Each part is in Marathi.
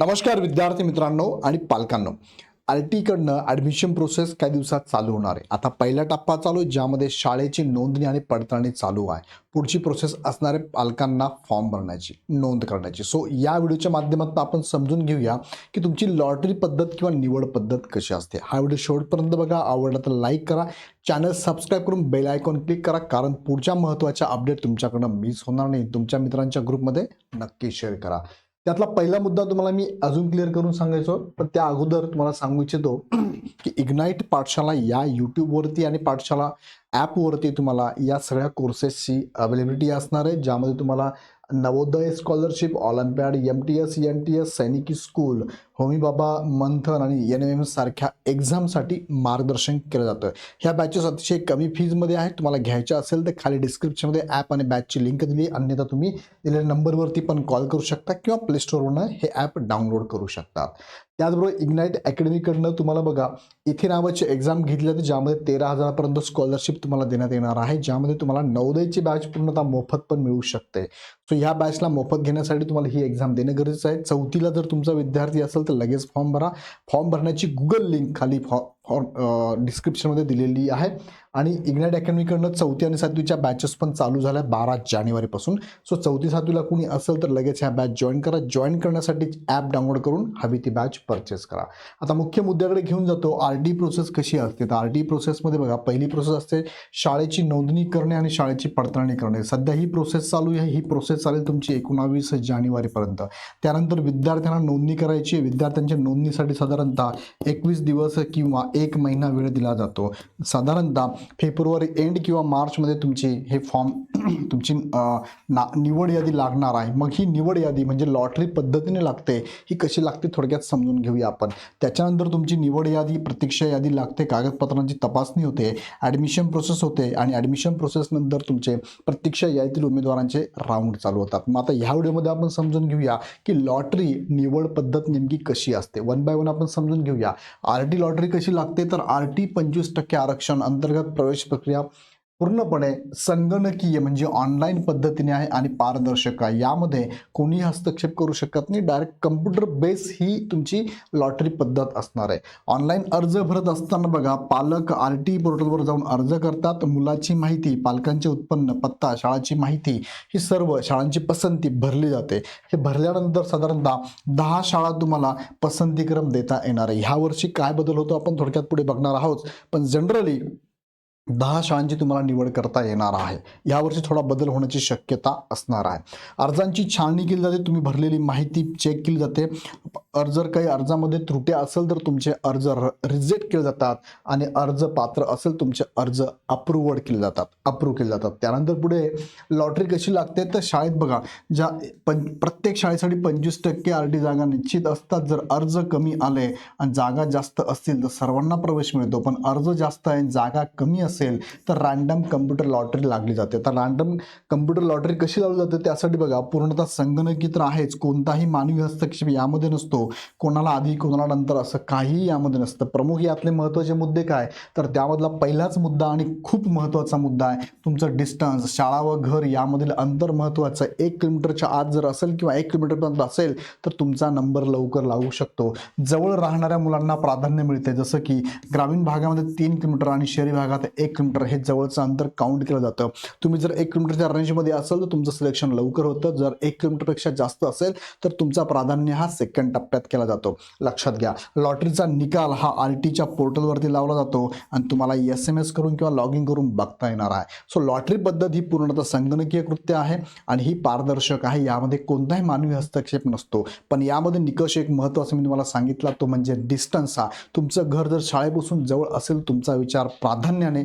नमस्कार विद्यार्थी मित्रांनो आणि पालकांनो. आर टीकडनं ॲडमिशन प्रोसेस काही दिवसात चालू होणार आहे. आता पहिला टप्पा चालू आहे ज्यामध्ये शाळेची नोंदणी आणि पडताळणी चालू आहे. पुढची प्रोसेस असणारे पालकांना फॉर्म भरण्याची नोंद करण्याची. सो या व्हिडिओच्या माध्यमातून आपण समजून घेऊया की तुमची लॉटरी पद्धत किंवा निवड पद्धत कशी असते. हा व्हिडिओ शेवटपर्यंत बघा आवडला तर लाईक करा. चॅनल सबस्क्राईब करून बेल आयकॉन क्लिक करा कारण पुढच्या महत्त्वाच्या अपडेट तुमच्याकडनं मिस होणार नाही. तुमच्या मित्रांच्या ग्रुपमध्ये नक्की शेअर करा. त्यातला पहिला मुद्दा तुम्हाला मी अजून क्लिअर करून सांगायचो पण त्या अगोदर तुम्हाला सांगू इच्छितो की इग्नाईट पाठशाला या यूट्यूबवरती आणि पाठशाला ॲपवरती तुम्हाला या सगळ्या कोर्सेसची अवेलेबिलिटी असणार आहे ज्यामध्ये तुम्हाला Navodaya scholarship olympiad M T S N T S सैनिकी स्कूल होमी बाबा मंथन आणि एन एम एम सारख्या एक्झामसाठी मार्गदर्शन केलं जातं. ह्या बॅचेस अतिशय कमी फीजमध्ये आहेत. तुम्हाला घ्यायच्या असेल तर खाली डिस्क्रिप्शनमध्ये ॲप आणि बॅचची लिंक दिली. अन्यथा तुम्ही दिलेल्या नंबरवरती पण कॉल करू शकता किंवा प्लेस्टोरवरनं हे ॲप डाउनलोड करू शकता. त्याचबरोबर इग्नाईट अकॅडमीकडनं तुम्हाला बघा इथे नावाची एक्झाम घेतली जाते ज्यामध्ये तेरा हजारापर्यंत स्कॉलरशिप तुम्हाला देण्यात येणार आहे. ज्यामध्ये तुम्हाला नवोदयची बॅच पूर्णतः मोफत पण मिळू शकते. सो ह्या बॅचला मोफत घेण्यासाठी तुम्हाला ही एक्झाम देणं गरजेचं आहे. चौथीला जर तुमचा विद्यार्थी असेल तर लगेच फॉर्म भरा. फॉर्म भरण्याची गुगल लिंक खाली फॉ डिस्क्रिप्शनमध्ये दिलेली आहे. आणि इग्नाईट अकॅडमीकडनं चौथी आणि सातवीच्या बॅचेस पण चालू झाल्या बारा जानेवारीपासून. सो चौथी सातवीला कुणी असेल तर लगेच ह्या बॅच जॉईन करा. जॉईन करण्यासाठी ॲप डाउनलोड करून हवी ती बॅच परचेस करा. आता मुख्य मुद्द्याकडे घेऊन जातो. आर डी प्रोसेस कशी असते? तर आर डी प्रोसेसमध्ये बघा पहिली प्रोसेस असते शाळेची नोंदणी करणे आणि शाळेची पडताळणी करणे. सध्या ही प्रोसेस चालू आहे. ही प्रोसेस चालेल तुमची एकोणावीस जानेवारीपर्यंत. त्यानंतर विद्यार्थ्यांना नोंदणी करायची विद्यार्थ्यांच्या नोंदणीसाठी साधारणतः एकवीस दिवस किंवा एक महिना वेळ दिला जातो. साधारणतः फेब्रुवारी एंड किंवा मार्चमध्ये तुमचे हे फॉर्म तुमची ना निवड यादी लागणार आहे. मग ही निवड यादी म्हणजे लॉटरी पद्धतीने लागते ही कशी लागते थोडक्यात समजून घेऊया आपण. त्याच्यानंतर तुमची निवड यादी प्रतीक्षा यादी लागते कागदपत्रांची तपासणी होते ॲडमिशन प्रोसेस होते आणि ॲडमिशन प्रोसेसनंतर तुमचे प्रतीक्षा यादीतील उमेदवारांचे राऊंड चालू होतात. मग आता ह्या व्हिडिओमध्ये आपण समजून घेऊया की लॉटरी निवड पद्धत नेमकी कशी असते. वन बाय वन आपण समजून घेऊया. आर टी लॉटरी कशी लागते? तर आर टी पंचवीस टक्के आरक्षण अंतर्गत प्रवेश प्रक्रिया पूर्णपणे संगणकीय म्हणजे ऑनलाईन पद्धतीने आहे आणि पारदर्शक आहे. यामध्ये कोणीही हस्तक्षेप करू शकत नाही. डायरेक्ट कम्प्युटर बेस ही तुमची लॉटरी पद्धत असणार आहे. ऑनलाईन अर्ज भरत असताना बघा पालक आर टी पोर्टलवर जाऊन अर्ज करतात. मुलाची माहिती पालकांचे उत्पन्न पत्ता शाळाची माहिती ही सर्व शाळांची पसंती भरली जाते. हे भरल्यानंतर साधारणतः दहा शाळा तुम्हाला पसंतीक्रम देता येणार आहे. ह्या वर्षी काय बदल होतो आपण थोडक्यात पुढे बघणार आहोत. पण जनरली दहा शाळांची तुम्हाला निवड करता येणार आहे. यावर्षी थोडा बदल होण्याची शक्यता असणार आहे. अर्जांची छाननी केली जाते तुम्ही भरलेली माहिती चेक केली जाते. अर्ज जर काही अर्जामध्ये त्रुट्या असेल तर तुमचे अर्ज रिजेक्ट केले जातात आणि अर्ज पात्र असेल तुमचे अर्ज अप्रूव्हड केले जातात अप्रूव्ह केले जातात. त्यानंतर पुढे लॉटरी कशी लागते तर शाळेत बघा ज्या पं प्रत्येक शाळेसाठी पंचवीस टक्के आर टी जागा निश्चित असतात. जर अर्ज कमी आले आणि जागा जास्त असतील तर सर्वांना प्रवेश मिळतो. पण अर्ज जास्त आहे जागा कमी असेल तर रँडम कम्प्युटर लॉटरी लागली जाते. तर रँडम कम्प्युटर लॉटरी कशी लावली जाते त्यासाठी बघा पूर्णतः संगणकी तर आहेच. कोणताही मानवी हस्तक्षेप यामध्ये नसतो. कोणाला आधी कोणाला नंतर असं काहीही यामध्ये नसतं. प्रमुख यातले महत्त्वाचे मुद्दे काय? तर त्यामधला पहिलाच मुद्दा आणि खूप महत्त्वाचा मुद्दा आहे तुमचं डिस्टन्स शाळा व घर यामधील अंतर महत्त्वाचं. एक किलोमीटरच्या आत जर असेल किंवा एक किलोमीटरपर्यंत असेल तर तुमचा नंबर लवकर लागू शकतो. जवळ राहणाऱ्या मुलांना प्राधान्य मिळते. जसं की ग्रामीण भागामध्ये तीन किलोमीटर आणि शहरी भागात एक किलोमीटर हे जवळचं अंतर काउंट केलं जातं. तुम्ही जर एक किलोमीटरच्या रेंजमध्ये असेल तर तुमचं सिलेक्शन लवकर होतं. जर एक किलोमीटरपेक्षा जास्त असेल तर तुमचा प्राधान्य हा सेकंड टप्प्यात केला जातो. लक्षात घ्या. लॉटरीचा निकाल हा आर टीच्या पोर्टलवरती लावला जातो आणि तुम्हाला एस एम एस करून किंवा लॉग इन करून बघता येणार आहे. सो लॉटरी पद्धत ही पूर्णतः संगणकीय कृत्य आहे आणि ही पारदर्शक आहे. यामध्ये कोणताही मानवी हस्तक्षेप नसतो. पण यामध्ये निकष एक महत्त्वाचा मी तुम्हाला सांगितला तो म्हणजे डिस्टन्स हा. तुमचं घर जर शाळेपासून जवळ असेल तुमचा विचार प्राधान्याने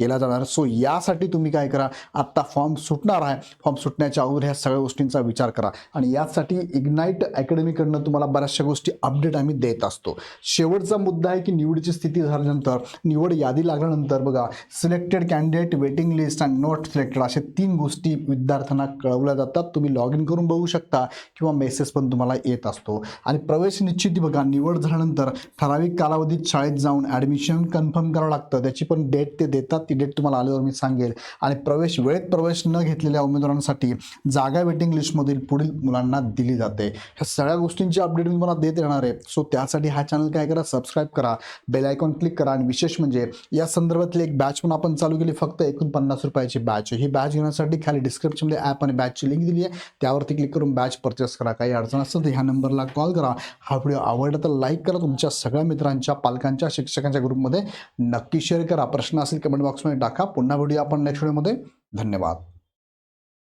केला जाणार. सो यासाठी तुम्ही काय करा आत्ता फॉर्म सुटणार आहे. फॉर्म सुटण्याच्या अगोदर ह्या सगळ्या गोष्टींचा विचार करा. आणि यासाठी इग्नाईट अकॅडमीकडनं तुम्हाला बऱ्याचशा गोष्टी अपडेट आम्ही देत असतो. शेवटचा मुद्दा आहे की निवडीची स्थिती झाल्यानंतर निवड यादी लागल्यानंतर बघा selected candidate waiting list and not selected अशा तीन गोष्टी विद्यार्थ्यांना कळवल्या जातात. तुम्ही लॉग इन करून बघू शकता किंवा मेसेज पण तुम्हाला येत असतो. आणि प्रवेश निश्चिती बघा निवड झाल्यानंतर ठराविक कालावधीत शाळेत जाऊन ॲडमिशन कन्फर्म करावं लागतं. त्याची पण डेट ते देतात. ती डेट तुम्हाला आल्यावर मी सांगेल. आणि प्रवेश वेळेत प्रवेश न घेतलेल्या उमेदवारांसाठी जागा वेटिंग लिस्टमधील पुढील मुलांना दिली जाते. ह्या सगळ्या गोष्टींची अपडेट मी तुम्हाला देत राहणार आहे. सो त्यासाठी हा चॅनल काय करा सबस्क्राईब करा बेल आयकॉन क्लिक करा आणि विशेष म्हणजे या संदर्भातली एक बॅच पण आपण चालू केली. फक्त एकूण पन्नास रुपयाची बॅच ही बॅच घेण्यासाठी खाली डिस्क्रिप्शनमध्ये ॲप आणि बॅचची लिंक दिली आहे. त्यावरती क्लिक करून बॅच परचेस करा. काही अडचण असेल तर ह्या नंबरला कॉल करा. हा व्हिडिओ आवडला तर लाईक करा. तुमच्या सगळ्या मित्रांच्या पालकांच्या शिक्षकांच्या ग्रुपमध्ये नक्की शेअर करा. प्रश्न असेल कमेंट बॉक्समध्ये टाका. पुन्हा व्हिडिओ आपण नेक्स्ट व्हिडिओमध्ये धन्यवाद.